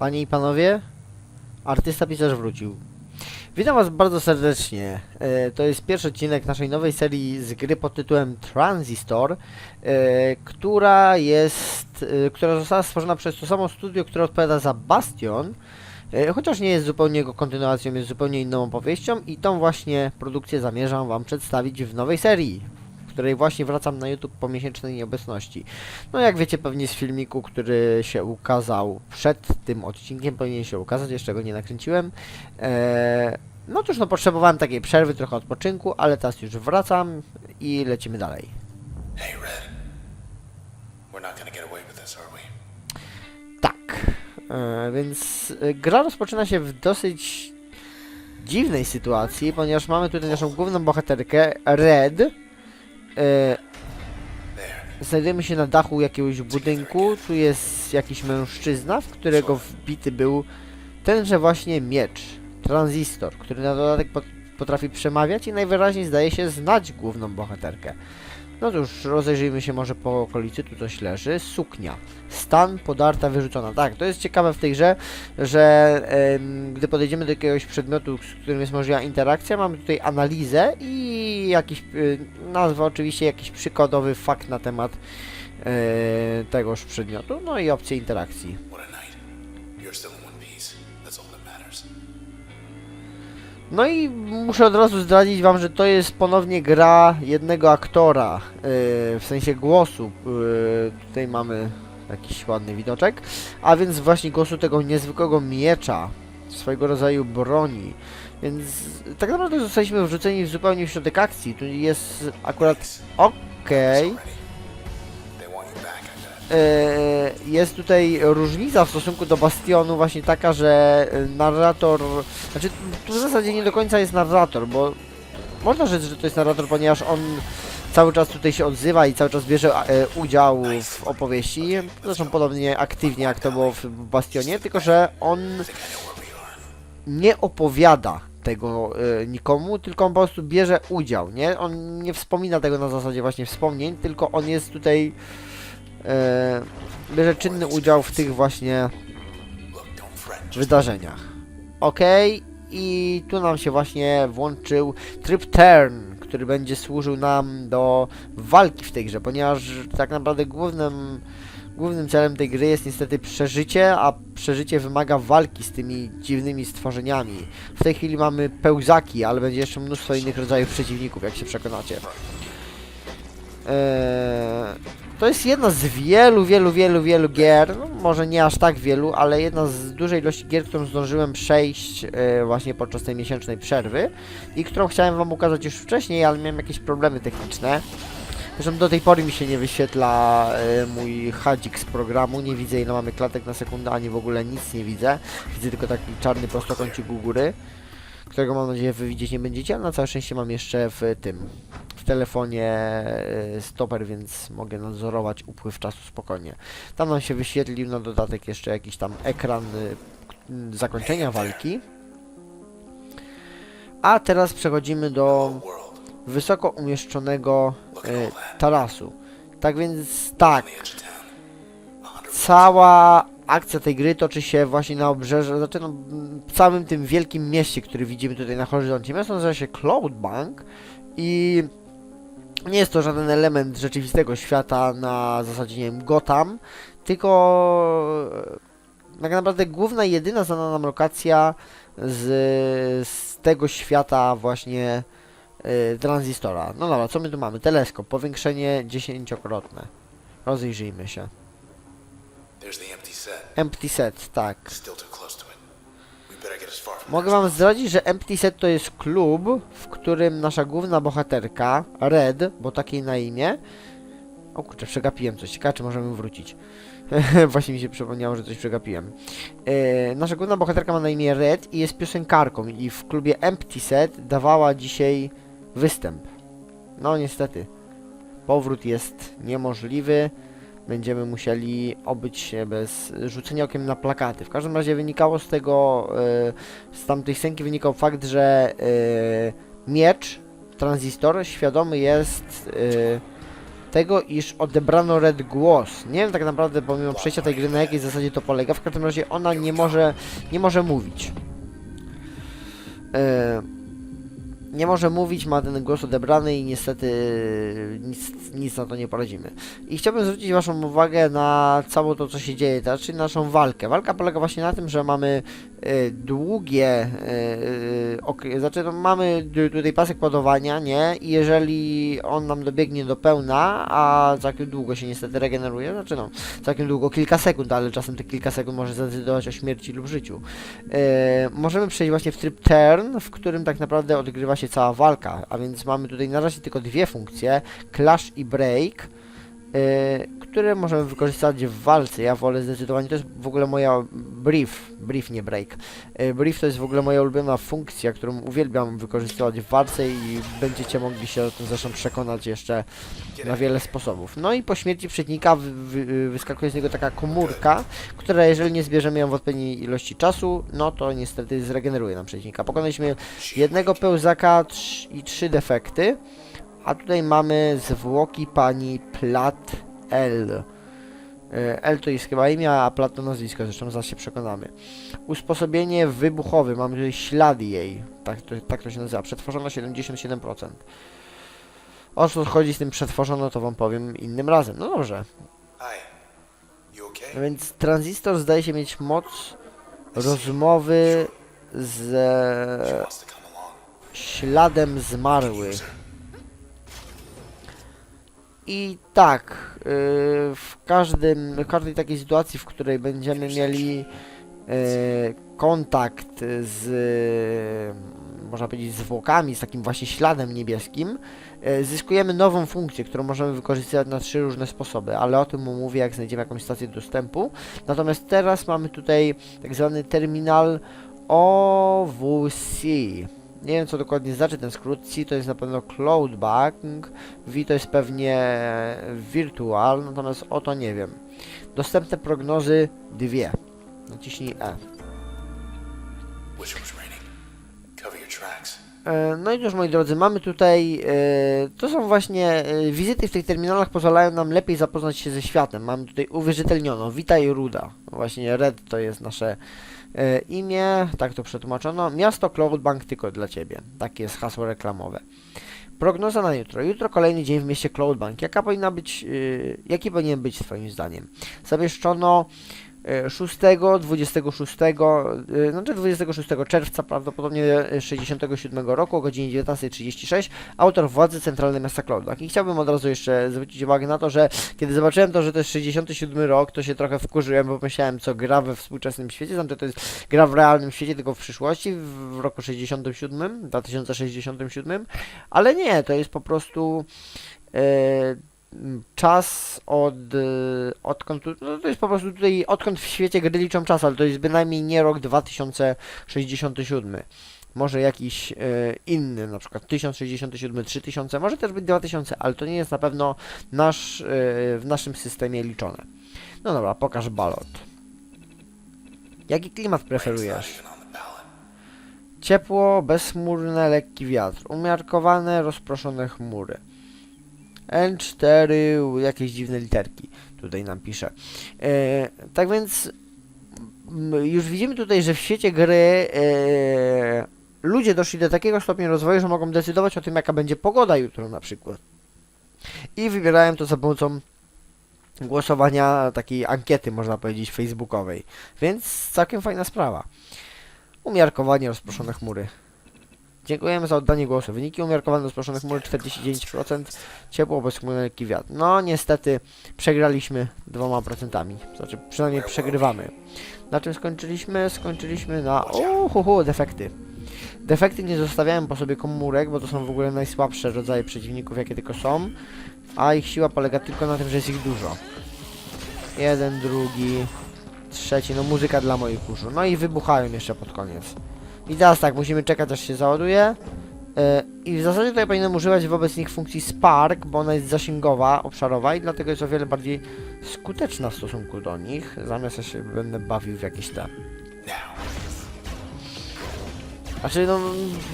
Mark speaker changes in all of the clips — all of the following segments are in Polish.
Speaker 1: Panie i panowie, artysta pisarz wrócił. Witam was bardzo serdecznie. E, to jest pierwszy odcinek naszej nowej serii z gry pod tytułem Transistor, e, która jest, e, która została stworzona przez to samo studio, które odpowiada za Bastion, chociaż nie jest zupełnie jego kontynuacją, jest zupełnie inną opowieścią i tą właśnie produkcję zamierzam wam przedstawić w nowej serii, której właśnie wracam na YouTube po miesięcznej nieobecności. No jak wiecie pewnie z filmiku, który się ukazał przed tym odcinkiem, powinien się ukazać, jeszcze go nie nakręciłem. Eee, no cóż, no potrzebowałem takiej przerwy, trochę odpoczynku, ale teraz już wracam i lecimy dalej.
Speaker 2: Hey, Red. We're not gonna get away with this, are we?
Speaker 1: Tak, e, więc e, gra rozpoczyna się w dosyć dziwnej sytuacji, ponieważ mamy tutaj naszą główną bohaterkę, Red. E. Znajdujemy się na dachu jakiegoś budynku. Tu jest jakiś mężczyzna, w którego wbity był tenże właśnie miecz, tranzystor, który na dodatek pot- potrafi przemawiać i najwyraźniej zdaje się znać główną bohaterkę. No cóż, rozejrzyjmy się może po okolicy, tu coś leży. Suknia. Stan, podarta, wyrzucona. Tak, to jest ciekawe w tej grze, że gdy podejdziemy do jakiegoś przedmiotu, z którym jest możliwa interakcja, mamy tutaj analizę i jakiś, y, nazwa oczywiście, jakiś przykładowy fakt na temat e, tegoż przedmiotu, no i opcje interakcji.
Speaker 2: What a night. You're still
Speaker 1: No i muszę od razu zdradzić wam, że to jest ponownie gra jednego aktora, yy, w sensie głosu. Yy, tutaj mamy jakiś ładny widoczek, a więc właśnie głosu tego niezwykłego miecza, swojego rodzaju broni. Więc tak naprawdę zostaliśmy wrzuceni w zupełnie w środek akcji. Tu jest akurat okej.
Speaker 2: It's
Speaker 1: jest tutaj różnica w stosunku do Bastionu właśnie taka, że e, narrator, znaczy tu w zasadzie nie do końca jest narrator, bo można rzec, że to jest narrator, ponieważ on cały czas tutaj się odzywa i cały czas bierze e, udział w opowieści, zresztą podobnie aktywnie jak to było w Bastionie, tylko że on nie opowiada tego e, nikomu, tylko on po prostu bierze udział, nie? On nie wspomina tego na zasadzie właśnie wspomnień, tylko on jest tutaj e, bierze czynny udział w tych właśnie wydarzeniach. Okej, i tu nam się właśnie włączył tryb turn, który będzie służył nam do walki w tej grze, ponieważ tak naprawdę głównym, głównym celem tej gry jest niestety przeżycie, a przeżycie wymaga walki z tymi dziwnymi stworzeniami. W tej chwili mamy pełzaki, ale będzie jeszcze mnóstwo innych rodzajów przeciwników, jak się przekonacie. Eee, to jest jedna z wielu, wielu, wielu, wielu gier, no, może nie aż tak wielu, ale jedna z dużej ilości gier, którą zdążyłem przejść e, właśnie podczas tej miesięcznej przerwy i którą chciałem wam ukazać już wcześniej, ale miałem jakieś problemy techniczne. Zresztą do tej pory mi się nie wyświetla e, mój hadzik z programu, nie widzę ile mamy klatek na sekundę, ani w ogóle nic nie widzę. Widzę tylko taki czarny prostokącik u góry, którego mam nadzieję wy widzieć nie będziecie, ale na całe szczęście mam jeszcze w tym, w telefonie e, stoper, więc mogę nadzorować upływ czasu spokojnie. Tam nam się wyświetlił na dodatek jeszcze jakiś tam ekran y, zakończenia walki. A teraz przechodzimy do wysoko umieszczonego e, tarasu. Tak więc tak, cała akcja tej gry toczy się właśnie na obrzeżu, znaczy no, w całym tym wielkim mieście, który widzimy tutaj na horyzoncie. Miasto nazywa się Cloudbank i nie jest to żaden element rzeczywistego świata na zasadzie, nie wiem, Gotham, tylko e, tak naprawdę główna jedyna znana nam lokacja z, z tego świata właśnie e, tranzystora. No dobra, co my tu mamy? Teleskop, powiększenie dziesięciokrotne. Rozejrzyjmy się.
Speaker 2: Empty set.
Speaker 1: Tak. Mogę wam zdradzić, że Empty Set to jest klub, w którym nasza główna bohaterka, Red, bo takiej na imię... O kurczę, przegapiłem coś. Ciekawe, czy możemy wrócić. Właśnie mi się przypomniało, że coś przegapiłem. E, nasza główna bohaterka ma na imię Red i jest piosenkarką i w klubie Empty Set dawała dzisiaj występ. No niestety. Powrót jest niemożliwy. Będziemy musieli obyć się bez rzucenia okiem na plakaty. W każdym razie wynikało z tego, e, z tamtej scenki wynikał fakt, że e, miecz, tranzystor, świadomy jest e, tego, iż odebrano Red głos. Nie wiem tak naprawdę pomimo przejścia tej gry na jakiej zasadzie to polega, w każdym razie ona nie może, nie może mówić. E, nie może mówić, ma ten głos odebrany i niestety nic, nic na to nie poradzimy. I chciałbym zwrócić Waszą uwagę na całe to, co się dzieje teraz, czyli naszą walkę. Walka polega właśnie na tym, że mamy długie, e, e, ok- znaczy no, mamy tu- tutaj pasek ładowania, nie? I jeżeli on nam dobiegnie do pełna, a całkiem długo się niestety regeneruje, znaczy no, całkiem długo, kilka sekund, ale czasem te kilka sekund może zadecydować o śmierci lub życiu. Możemy przejść właśnie w tryb turn, w którym tak naprawdę odgrywa się cała walka, a więc mamy tutaj na razie tylko dwie funkcje, clash i break, które możemy wykorzystać w walce. Ja wolę zdecydowanie, to jest w ogóle moja brief, brief nie break. E, brief to jest w ogóle moja ulubiona funkcja, którą uwielbiam wykorzystywać w walce i będziecie mogli się o tym zresztą przekonać jeszcze na wiele sposobów. No i po śmierci przeciwnika wy, wyskakuje z niego taka komórka, która jeżeli nie zbierzemy ją w odpowiedniej ilości czasu, no to niestety zregeneruje nam przeciwnika. Pokonaliśmy jednego pełzaka i trzy defekty, a tutaj mamy zwłoki pani Plat L. E, L to jest chyba imię, a Plat to nazwisko, zresztą zaraz się przekonamy. Usposobienie wybuchowe, mamy tutaj ślady jej, tak to, tak to się nazywa, przetworzono 77%. O co chodzi z tym przetworzono, to wam powiem innym razem. No dobrze. No więc tranzystor zdaje się mieć moc rozmowy z śladem zmarłych. I tak, yy, w każdym, w każdej takiej sytuacji, w której będziemy mieli yy, kontakt z, można powiedzieć, zwłokami, z takim właśnie śladem niebieskim, yy, zyskujemy nową funkcję, którą możemy wykorzystywać na trzy różne sposoby, ale o tym omówię, jak znajdziemy jakąś stację dostępu. Natomiast teraz mamy tutaj tak zwany terminal OWC. Nie wiem co dokładnie znaczy ten skrót. C to jest na pewno Cloud Bank, V to jest pewnie Virtual, natomiast o to nie wiem. Dostępne prognozy dwie. Naciśnij E. No i cóż moi drodzy, mamy tutaj, e, to są właśnie, e, wizyty w tych terminalach pozwalają nam lepiej zapoznać się ze światem. Mamy tutaj uwierzytelniono, witaj Ruda, właśnie Red to jest nasze e, imię, tak to przetłumaczono, miasto Cloudbank tylko dla Ciebie, takie jest hasło reklamowe. Prognoza na jutro. Jutro kolejny dzień w mieście Cloudbank. Jaka powinna być, e, jaki powinien być Twoim zdaniem? Zawieszczono e, 6, 26, e, znaczy 26 czerwca prawdopodobnie e, 67 roku o godzinie 19.36 autor władzy centralnej miasta Cloudbank. I chciałbym od razu jeszcze zwrócić uwagę na to, że kiedy zobaczyłem to, że to jest 67 rok, to się trochę wkurzyłem, bo myślałem, co gra we współczesnym świecie, znaczy to jest gra w realnym świecie, tylko w przyszłości, w, roku 67, 2067, ale nie, to jest po prostu m, czas od, e, odkąd, no to jest po prostu tutaj, odkąd w świecie gry liczą czas, ale to jest bynajmniej nie rok 2067. Może jakiś e, inny, na przykład 1067, 3000, może też być 2000, ale to nie jest na pewno nasz, e, w naszym systemie liczone. No dobra, pokaż balot. Jaki klimat preferujesz? Ciepło, bezchmurne, lekki wiatr. Umiarkowane, rozproszone chmury. N4, jakieś dziwne literki tutaj nam pisze. E, tak więc już widzimy tutaj, że w świecie gry e, ludzie doszli do takiego stopnia rozwoju, że mogą decydować o tym, jaka będzie pogoda jutro na przykład. I wybierają to za pomocą głosowania takiej ankiety, można powiedzieć, facebookowej. Więc całkiem fajna sprawa. Umiarkowanie rozproszone chmury. Dziękujemy za oddanie głosu. Wyniki umiarkowane rozproszone chmury 49%, ciepło bezchmurny lekki wiatr. No niestety przegraliśmy dwoma procentami. Znaczy przynajmniej przegrywamy. Na czym skończyliśmy? Skończyliśmy na... Uhuhu, defekty. Defekty nie zostawiałem po sobie komórek, bo to są w ogóle najsłabsze rodzaje przeciwników, jakie tylko są. A ich siła polega tylko na tym, że jest ich dużo. Jeden, drugi, trzeci, no muzyka dla moich uszu. No i wybuchają jeszcze pod koniec. I teraz tak, musimy czekać aż się załaduje. Yy, I w zasadzie tutaj powinienem używać wobec nich funkcji Spark, bo ona jest zasięgowa, obszarowa i dlatego jest o wiele bardziej skuteczna w stosunku do nich. Zamiast ja się będę bawił w jakieś te... Znaczy no,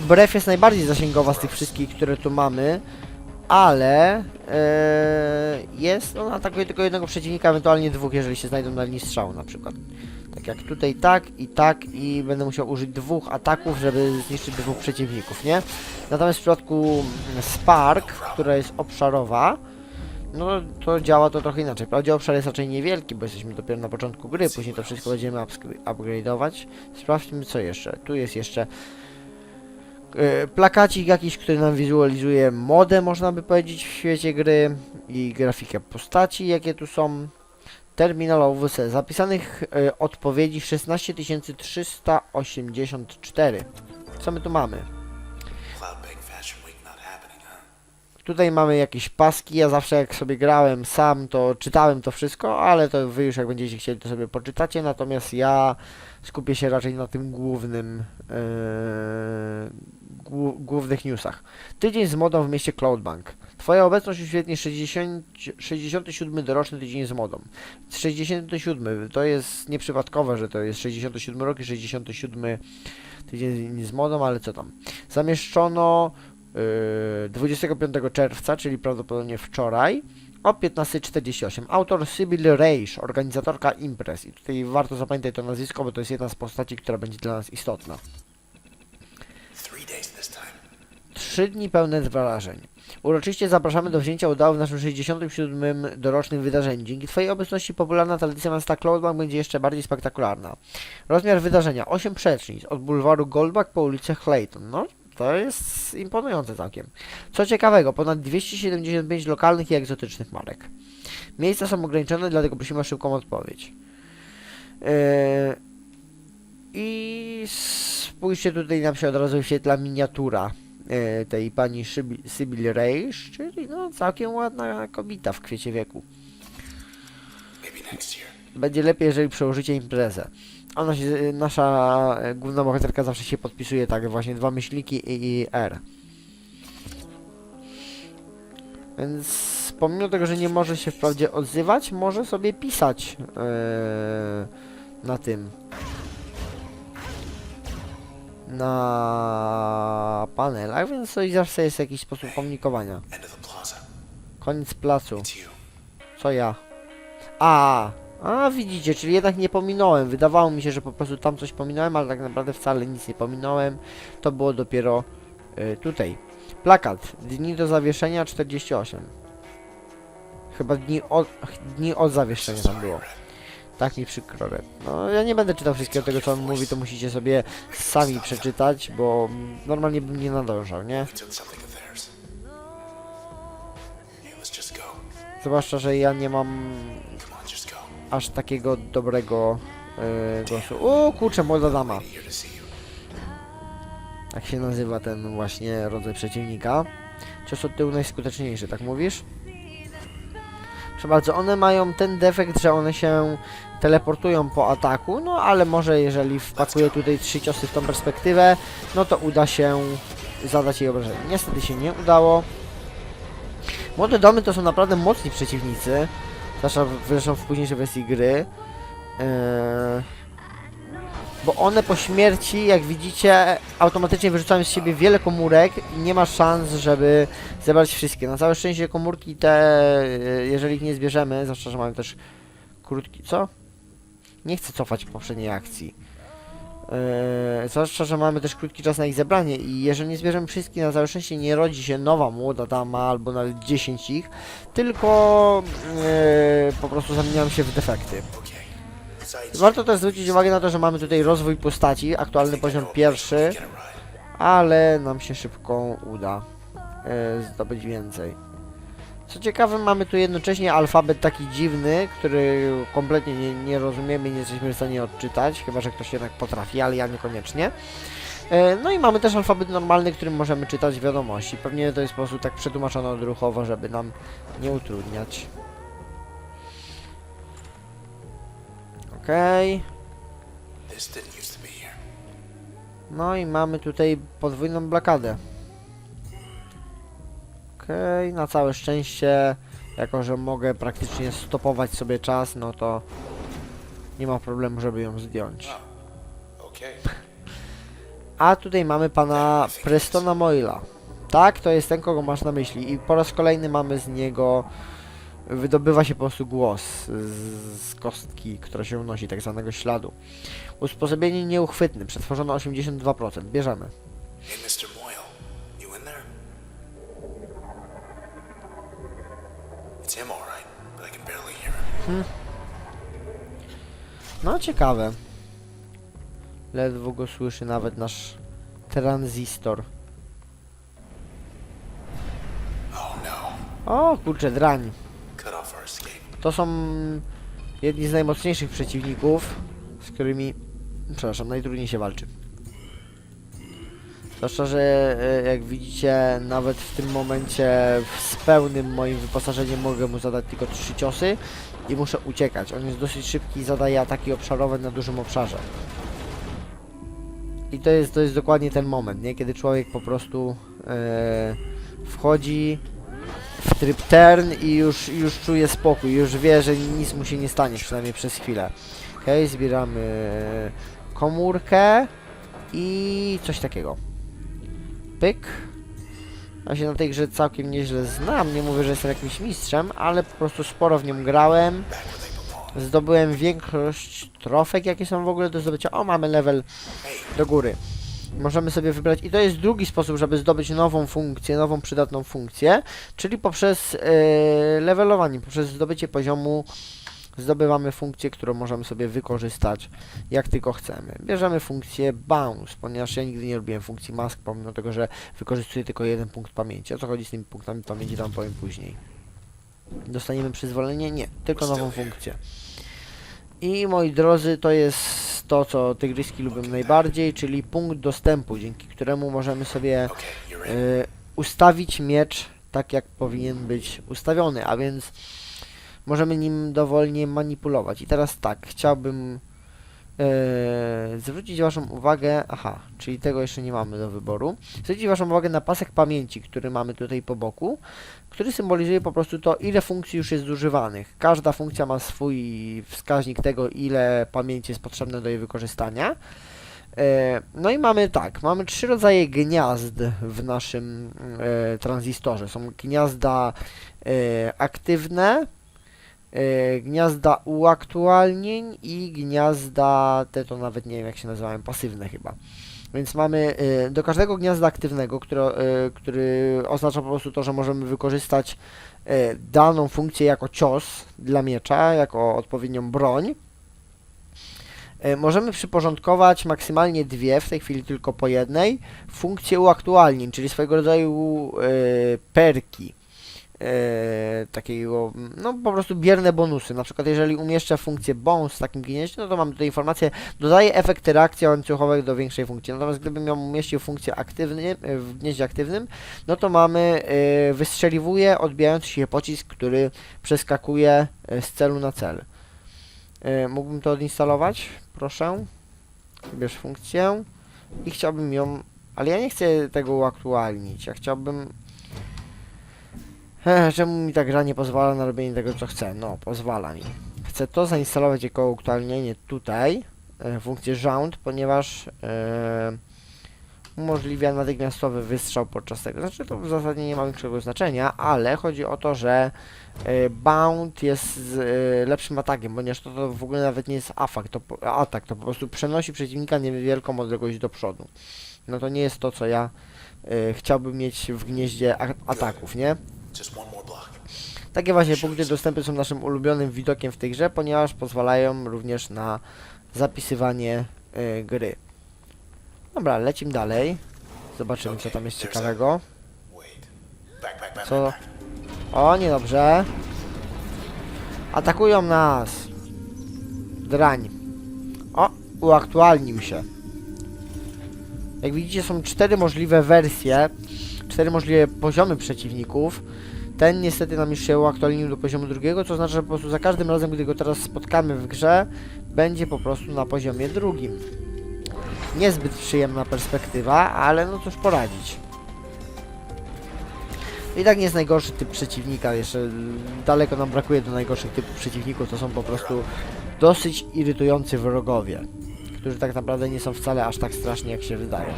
Speaker 1: brew jest najbardziej zasięgowa z tych wszystkich, które tu mamy, ale Eee, jest, on atakuje tylko jednego przeciwnika, ewentualnie dwóch, jeżeli się znajdą na linii strzału na przykład. Tak jak tutaj tak i tak i będę musiał użyć dwóch ataków, żeby zniszczyć dwóch przeciwników, nie? Natomiast w przypadku mm, Spark, która jest obszarowa, no to działa to trochę inaczej. Wprawdzie obszar jest raczej niewielki, bo jesteśmy dopiero na początku gry, później to wszystko będziemy upgrade'ować. Sprawdźmy co jeszcze. Tu jest jeszcze e, plakacik jakiś, który nam wizualizuje modę, można by powiedzieć, w świecie gry i grafikę postaci, jakie tu są. Terminal OWC. Zapisanych e, odpowiedzi 16384. Co my tu mamy? Tutaj mamy jakieś paski. Ja zawsze jak sobie grałem sam, to czytałem to wszystko, ale to wy już jak będziecie chcieli, to sobie poczytacie. Natomiast ja skupię się raczej na tym głównym, głu- głównych newsach. Tydzień z modą w mieście Cloudbank. Twoja obecność uświetni 60, 67 doroczny tydzień z modą. 67 to jest nieprzypadkowe, że to jest 67 rok i 67 tydzień z modą, ale co tam. Zamieszczono Yy, 25 czerwca, czyli prawdopodobnie wczoraj, o 15.48. Autor Sybil Reisz, organizatorka imprez. I tutaj warto zapamiętać to nazwisko, bo to jest jedna z postaci, która będzie dla nas istotna. Trzy dni pełne wrażeń. Uroczyście zapraszamy do wzięcia udziału w naszym 67. dorocznym wydarzeniu. Dzięki Twojej obecności popularna tradycja miasta Cloudbank będzie jeszcze bardziej spektakularna. Rozmiar wydarzenia 8 przecznic od bulwaru Goldback po ulicę Clayton. No, to jest imponujące całkiem. Co ciekawego, ponad 275 lokalnych i egzotycznych marek. Miejsca są ograniczone, dlatego prosimy o szybką odpowiedź. Yy, I spójrzcie tutaj nam się od razu wyświetla miniatura tej pani Sybil Reisz, czyli no całkiem ładna kobieta w kwiecie wieku. Będzie lepiej, jeżeli przełożycie imprezę. Ona się, nasza e, główna bohaterka zawsze się podpisuje tak, właśnie dwa myśliki i, R. Więc pomimo tego, że nie może się wprawdzie odzywać, może sobie pisać e, na tym. Na panelach, więc to i zawsze jest jakiś sposób komunikowania. Koniec placu. Co ja? A, a widzicie, czyli jednak nie pominąłem. Wydawało mi się, że po prostu tam coś pominąłem, ale tak naprawdę wcale nic nie pominąłem. To było dopiero y, tutaj. Plakat. Dni do zawieszenia 48. Chyba dni od, dni od zawieszenia tam było. Tak mi przykro. No ja nie będę czytał wszystkiego tego co on mówi, to musicie sobie sami przeczytać, bo normalnie bym nie nadążał, nie? Zwłaszcza, że ja nie mam aż takiego dobrego yy, głosu. O kurczę, młoda dama. Tak się nazywa ten właśnie rodzaj przeciwnika. Cios od tyłu najskuteczniejszy, tak mówisz? Proszę bardzo, one mają ten defekt, że one się teleportują po ataku, no ale może jeżeli wpakuję tutaj trzy ciosy w tą perspektywę, no to uda się zadać jej obrażenie. Niestety się nie udało. Młode domy to są naprawdę mocni przeciwnicy, zwłaszcza zresztą w późniejszej wersji gry. Eee, bo one po śmierci, jak widzicie, automatycznie wyrzucają z siebie wiele komórek i nie ma szans, żeby zebrać wszystkie. Na całe szczęście komórki te, e, jeżeli ich nie zbierzemy, zwłaszcza, że mamy też krótki... co? Nie chcę cofać poprzedniej akcji. Eee, zwłaszcza, że mamy też krótki czas na ich zebranie i jeżeli nie zbierzemy wszystkich, na całe szczęście nie rodzi się nowa młoda dama albo nawet 10 ich, tylko e, po prostu zamieniają się w defekty. Warto też zwrócić uwagę na to, że mamy tutaj rozwój postaci, aktualny poziom pierwszy, ale nam się szybko uda e, zdobyć więcej. Co ciekawe, mamy tu jednocześnie alfabet taki dziwny, który kompletnie nie, nie rozumiemy i nie jesteśmy w stanie odczytać, chyba że ktoś jednak potrafi, ale ja niekoniecznie. E, no i mamy też alfabet normalny, którym możemy czytać wiadomości. Pewnie to jest po prostu tak przetłumaczone odruchowo, żeby nam nie utrudniać. Okej.
Speaker 2: Here.
Speaker 1: No i mamy tutaj podwójną blokadę. Okej, na całe szczęście, jako że mogę praktycznie stopować sobie czas, no to nie ma problemu, żeby ją zdjąć.
Speaker 2: Okay.
Speaker 1: A tutaj mamy pana Prestona Moila. Tak, to jest ten, kogo masz na myśli. I po raz kolejny mamy z niego. Wydobywa się po prostu głos z, kostki, która się unosi, tak zwanego śladu. Usposobienie nieuchwytny, przetworzono 82%. Bierzemy.
Speaker 2: Hey, Mr. Moyle, you in there? It's him, all right, but I can barely hear him.
Speaker 1: No, ciekawe. Ledwo go słyszy nawet nasz tranzystor.
Speaker 2: Oh no,
Speaker 1: O, kurczę, drań. To są jedni z najmocniejszych przeciwników, z którymi, przepraszam, najtrudniej się walczy. Zwłaszcza, że e, jak widzicie, nawet w tym momencie z pełnym moim wyposażeniem mogę mu zadać tylko trzy ciosy i muszę uciekać. On jest dosyć szybki i zadaje ataki obszarowe na dużym obszarze. I to jest, to jest dokładnie ten moment, nie? Kiedy człowiek po prostu e, wchodzi tryb turn i już, już czuje spokój, już wie, że nic mu się nie stanie, przynajmniej przez chwilę. Okej, zbieramy komórkę i coś takiego. Pyk. Ja się na tej grze całkiem nieźle znam, nie mówię, że jestem jakimś mistrzem, ale po prostu sporo w nią grałem. Zdobyłem większość trofek, jakie są w ogóle do zdobycia. O, mamy level do góry. Możemy sobie wybrać, i to jest drugi sposób, żeby zdobyć nową funkcję, nową przydatną funkcję, czyli poprzez e, levelowanie, poprzez zdobycie poziomu zdobywamy funkcję, którą możemy sobie wykorzystać jak tylko chcemy. Bierzemy funkcję bounce, ponieważ ja nigdy nie lubiłem funkcji mask, pomimo tego, że wykorzystuję tylko jeden punkt pamięci. O co chodzi z tymi punktami pamięci, tam powiem później. Dostaniemy przyzwolenie? Nie, tylko nową funkcję. I moi drodzy, to jest to, co tygryski lubią najbardziej, czyli punkt dostępu, dzięki któremu możemy sobie e, ustawić miecz tak, jak powinien być ustawiony, a więc możemy nim dowolnie manipulować. I teraz tak, chciałbym e, zwrócić Waszą uwagę, aha, czyli tego jeszcze nie mamy do wyboru, zwrócić Waszą uwagę na pasek pamięci, który mamy tutaj po boku, który symbolizuje po prostu to, ile funkcji już jest zużywanych. Każda funkcja ma swój wskaźnik tego, ile pamięci jest potrzebne do jej wykorzystania. E, No i mamy tak, mamy trzy rodzaje gniazd w naszym e, tranzystorze. Są gniazda e, aktywne, gniazda uaktualnień i gniazda, te to nawet nie wiem jak się nazywają, pasywne chyba. Więc mamy e, do każdego gniazda aktywnego, które, e, który oznacza po prostu to, że możemy wykorzystać e, daną funkcję jako cios dla miecza, jako odpowiednią broń. E, Możemy przyporządkować maksymalnie dwie, w tej chwili tylko po jednej, funkcje uaktualnień, czyli swojego rodzaju e, perki. E, takiego, no po prostu bierne bonusy. Na przykład jeżeli umieszczę funkcję bonus w takim gnieździe, no to mamy tutaj informację, dodaje efekty reakcji łańcuchowych do większej funkcji. Natomiast gdybym ją umieścił funkcję aktywny, e, w gnieździe aktywnym, no to mamy, e, wystrzeliwuje odbijający się pocisk, który przeskakuje z celu na cel. Mógłbym to odinstalować? Proszę. Wybierz funkcję i chciałbym ją, ale ja nie chcę tego uaktualnić. Ja chciałbym. Czemu mi ta gra nie pozwala na robienie tego, co chcę? No, pozwala mi. Chcę to zainstalować jako uaktualnienie tutaj, e, funkcję rząd, ponieważ e, umożliwia natychmiastowy wystrzał podczas tego. Znaczy, to w zasadzie nie ma większego znaczenia, ale chodzi o to, że e, Bound jest z, e, lepszym atakiem, ponieważ to, to w ogóle nawet nie jest atak to, atak, to po prostu przenosi przeciwnika niewielką odległość do przodu. No to nie jest to, co ja e, chciałbym mieć w gnieździe ataków, nie? Takie właśnie punkty dostępu są naszym ulubionym widokiem w tej grze, ponieważ pozwalają również na zapisywanie e, gry. Dobra, lecimy dalej. Zobaczymy, co tam jest ciekawego. Co? O, niedobrze. Atakują nas. Drań. O, uaktualnił się. Jak widzicie, są cztery możliwe wersje, cztery możliwe poziomy przeciwników. Ten niestety nam już się uaktualnił do poziomu drugiego, co oznacza, że po prostu za każdym razem, gdy go teraz spotkamy w grze, będzie po prostu na poziomie drugim. Niezbyt przyjemna perspektywa, ale no cóż poradzić. I tak nie jest najgorszy typ przeciwnika, jeszcze daleko nam brakuje do najgorszych typów przeciwników, to są po prostu dosyć irytujący wrogowie, którzy tak naprawdę nie są wcale aż tak straszni jak się wydaje.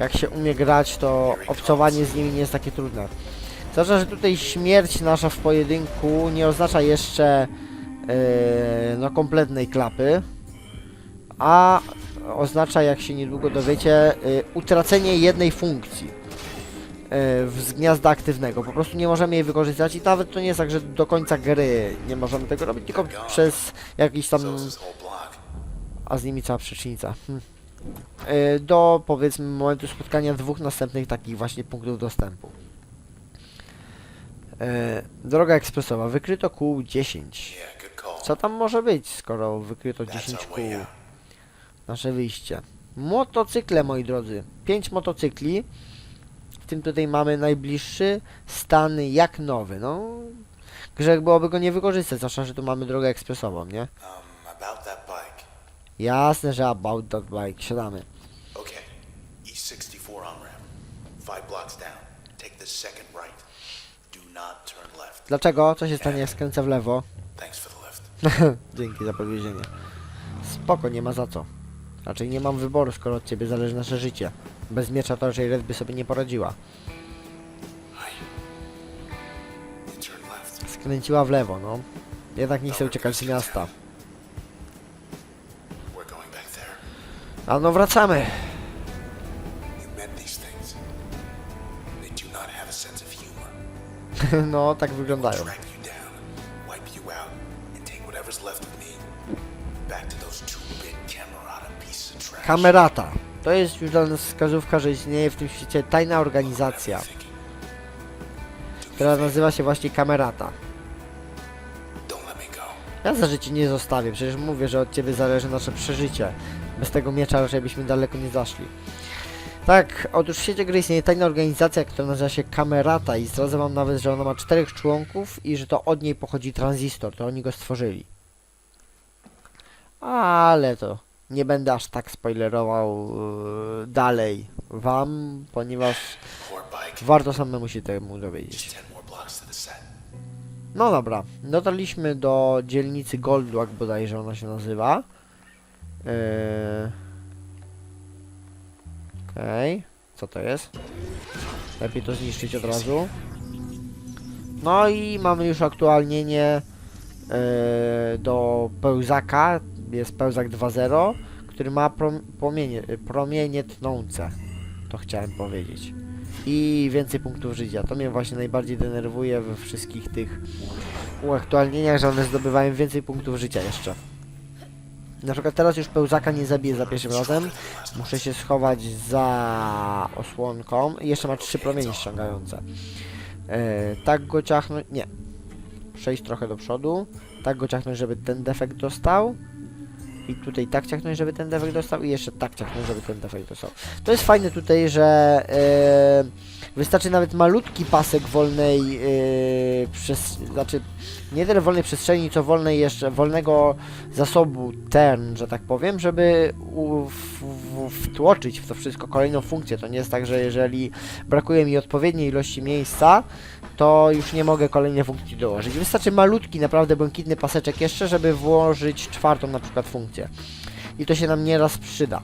Speaker 1: Jak się umie grać, to obcowanie z nimi nie jest takie trudne. Zwłaszcza, że tutaj śmierć nasza w pojedynku nie oznacza jeszcze yy, no kompletnej klapy, a oznacza, jak się niedługo dowiecie, yy, utracenie jednej funkcji yy, z gniazda aktywnego. Po prostu nie możemy jej wykorzystać i nawet to nie jest tak, że do końca gry nie możemy tego robić, tylko przez jakiś tam a z nimi cała przecznica. Hm. Y, Do powiedzmy momentu spotkania dwóch następnych takich właśnie punktów dostępu. Y, Droga ekspresowa, wykryto kół 10.
Speaker 2: Yeah, good call.
Speaker 1: Co tam może być, skoro wykryto
Speaker 2: That's
Speaker 1: 10
Speaker 2: our
Speaker 1: kół? Nasze wyjście. Motocykle, moi drodzy. 5 motocykli. W tym tutaj mamy najbliższy stan jak nowy. No, grzech byłoby go nie wykorzystać, zwłaszcza, że tu mamy drogę ekspresową, nie?
Speaker 2: Um, about that bike.
Speaker 1: Jasne, że about that bike. Siadamy.
Speaker 2: Okay. East 64 on ramp. Five blocks down. Take the second right. Do not turn left.
Speaker 1: Dlaczego? Co się stanie, jak skręcę w lewo?
Speaker 2: Thanks for the lift.
Speaker 1: Dzięki za podwiezienie. Spoko, nie ma za co. Raczej nie mam wyboru, skoro od ciebie zależy nasze życie. Bez miecza to raczej Red by sobie nie poradziła.
Speaker 2: Hi. You turn left.
Speaker 1: Skręciła w lewo, no. Jednak nie chcę uciekać z miasta.
Speaker 2: Sense of humor.
Speaker 1: no, tak wyglądają. Kamerata. To jest już dla nas wskazówka, że istnieje w tym świecie tajna organizacja, która nazywa się właśnie Kamerata. Ja za życie nie zostawię, przecież mówię, że od ciebie zależy nasze przeżycie. Bez tego miecza raczej byśmy daleko nie zaszli. Tak, otóż w świecie gry istnieje tajna organizacja, która nazywa się Kamerata i zdradzę wam nawet, że ona ma czterech członków i że to od niej pochodzi tranzystor, to oni go stworzyli. Ale to nie będę aż tak spoilerował yy, dalej wam, ponieważ warto samemu się temu dowiedzieć. No dobra, dotarliśmy do dzielnicy Goldwag bodajże ona się nazywa. Yy... Okej, co to jest? Lepiej to zniszczyć od razu. No i mamy już aktualnienie yy, do pełzaka, jest pełzak 2.0, który ma prom promienie, promienie tnące. To chciałem powiedzieć. I więcej punktów życia. To mnie właśnie najbardziej denerwuje we wszystkich tych uaktualnieniach, że one zdobywają więcej punktów życia jeszcze. Na przykład teraz już pełzaka nie zabiję za pierwszym razem. Muszę się schować za osłonką. I jeszcze ma trzy promienie ściągające. E, tak go ciachnąć... Nie. Przejść trochę do przodu. Tak go ciachnąć, żeby ten defekt dostał. I tutaj tak ciachnąć, żeby ten defekt dostał. I jeszcze tak ciachnąć, żeby ten defekt dostał. To jest fajne tutaj, że e, wystarczy nawet malutki pasek wolnej e, przez, znaczy nie tyle wolnej przestrzeni, co wolnej jeszcze, wolnego zasobu turn, że tak powiem, żeby u, w, w, wtłoczyć w to wszystko kolejną funkcję. To nie jest tak, że jeżeli brakuje mi odpowiedniej ilości miejsca, to już nie mogę kolejnej funkcji dołożyć. Wystarczy malutki, naprawdę błękitny paseczek jeszcze, żeby włożyć czwartą na przykład funkcję. I to się nam nieraz przyda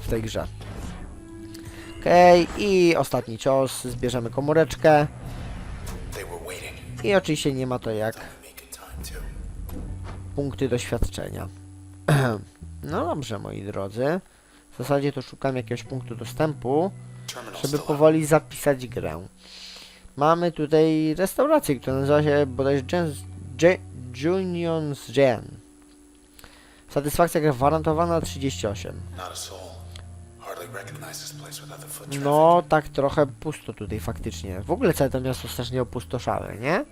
Speaker 1: w tej grze. Okej, i ostatni cios, zbierzemy komóreczkę i oczywiście nie ma to jak punkty doświadczenia. No dobrze, moi drodzy. W zasadzie to szukam jakiegoś punktu dostępu, żeby powoli zapisać grę. Mamy tutaj restaurację, która nazywa się bodajże Junion's Gen. Satysfakcja gwarantowana 38.
Speaker 2: Not a soul. Hardly recognize this place without the foot traffic.
Speaker 1: No, tak trochę pusto tutaj faktycznie. W ogóle całe to miasto strasznie opustoszałe, nie?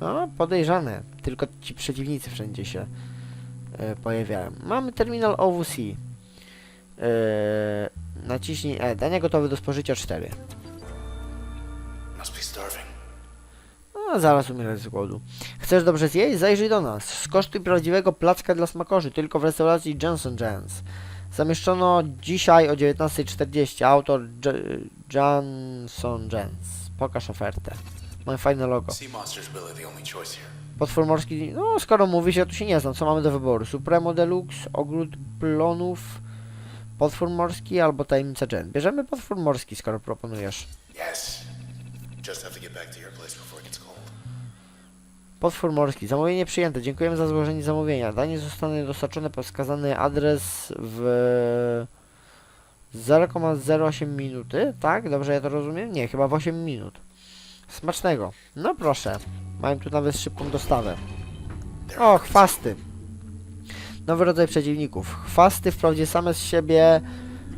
Speaker 1: No, podejrzane. Tylko ci przeciwnicy wszędzie się e, pojawiają. Mamy terminal OWC. E, naciśnij E. Dania gotowe do spożycia 4.
Speaker 2: Must be starving.
Speaker 1: No, zaraz umierać z głodu. Chcesz dobrze zjeść? Zajrzyj do nas. Skosztuj prawdziwego placka dla smakorzy, tylko w restauracji Johnson Jans. Zamieszczono dzisiaj o 19.40. Autor Johnson Jans. Pokaż ofertę. Mam fajne logo. Potwór morski, no skoro mówisz, ja tu się nie znam. Co mamy do wyboru? Supremo Deluxe, ogród plonów, Potwór morski albo tajemnica Jen. Bierzemy potwór morski, skoro proponujesz.
Speaker 2: Yes. Just have to get back to your place before.
Speaker 1: Potwór morski. Zamówienie przyjęte. Dziękujemy za złożenie zamówienia. Danie zostanie dostarczone pod wskazany adres w 0,08 minuty. Tak? Dobrze ja to rozumiem? Nie, chyba w 8 minut. Smacznego. No proszę. Mają tu nawet szybką dostawę. O, chwasty. Nowy rodzaj przeciwników. Chwasty wprawdzie same z siebie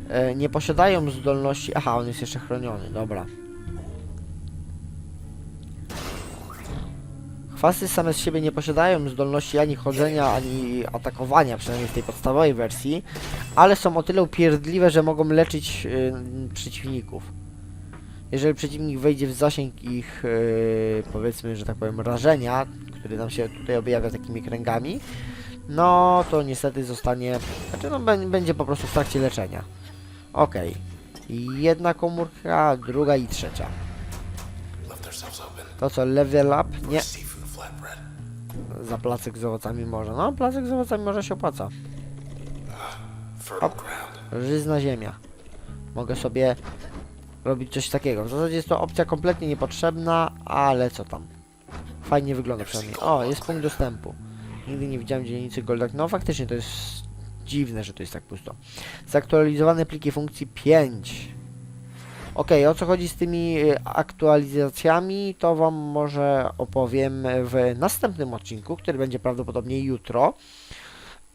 Speaker 1: e, nie posiadają zdolności... Aha, on jest jeszcze chroniony, dobra. Chwasty same z siebie nie posiadają zdolności ani chodzenia, ani atakowania, przynajmniej w tej podstawowej wersji, ale są o tyle upierdliwe, że mogą leczyć y, przeciwników. Jeżeli przeciwnik wejdzie w zasięg ich, y, powiedzmy, że tak powiem, rażenia, który nam się tutaj objawia takimi kręgami, no to niestety zostanie, znaczy no bę- będzie po prostu w trakcie leczenia. Okej. Jedna komórka, druga i trzecia. To co, level up? Nie. Za placek z owocami może. No, placek z owocami może się opłaca.
Speaker 2: Ground.
Speaker 1: Żyzna ziemia. Mogę sobie robić coś takiego. W zasadzie jest to opcja kompletnie niepotrzebna, ale co tam. Fajnie wygląda przynajmniej. O, jest punkt dostępu. Nigdy nie widziałem dzielnicy Goldak. No faktycznie to jest dziwne, że to jest tak pusto. Zaktualizowane pliki funkcji 5. Ok, o co chodzi z tymi y, aktualizacjami, to Wam może opowiem w następnym odcinku, który będzie prawdopodobnie jutro.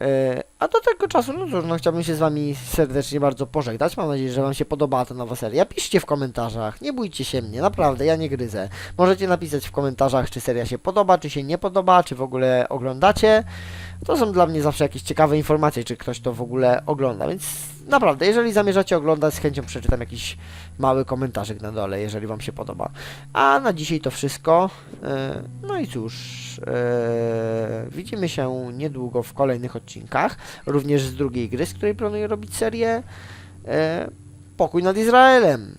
Speaker 1: E, A do tego czasu, no cóż, no chciałbym się z Wami serdecznie bardzo pożegnać. Mam nadzieję, że Wam się podobała ta nowa seria. Piszcie w komentarzach, nie bójcie się mnie, naprawdę, ja nie gryzę. Możecie napisać w komentarzach, czy seria się podoba, czy się nie podoba, czy w ogóle oglądacie. To są dla mnie zawsze jakieś ciekawe informacje, czy ktoś to w ogóle ogląda, więc naprawdę, jeżeli zamierzacie oglądać, z chęcią przeczytam jakiś mały komentarzyk na dole, jeżeli Wam się podoba. A na dzisiaj to wszystko. E, No i cóż, e, widzimy się niedługo w kolejnych odcinkach, również z drugiej gry, z której planuję robić serię. E, Pokój nad Izraelem.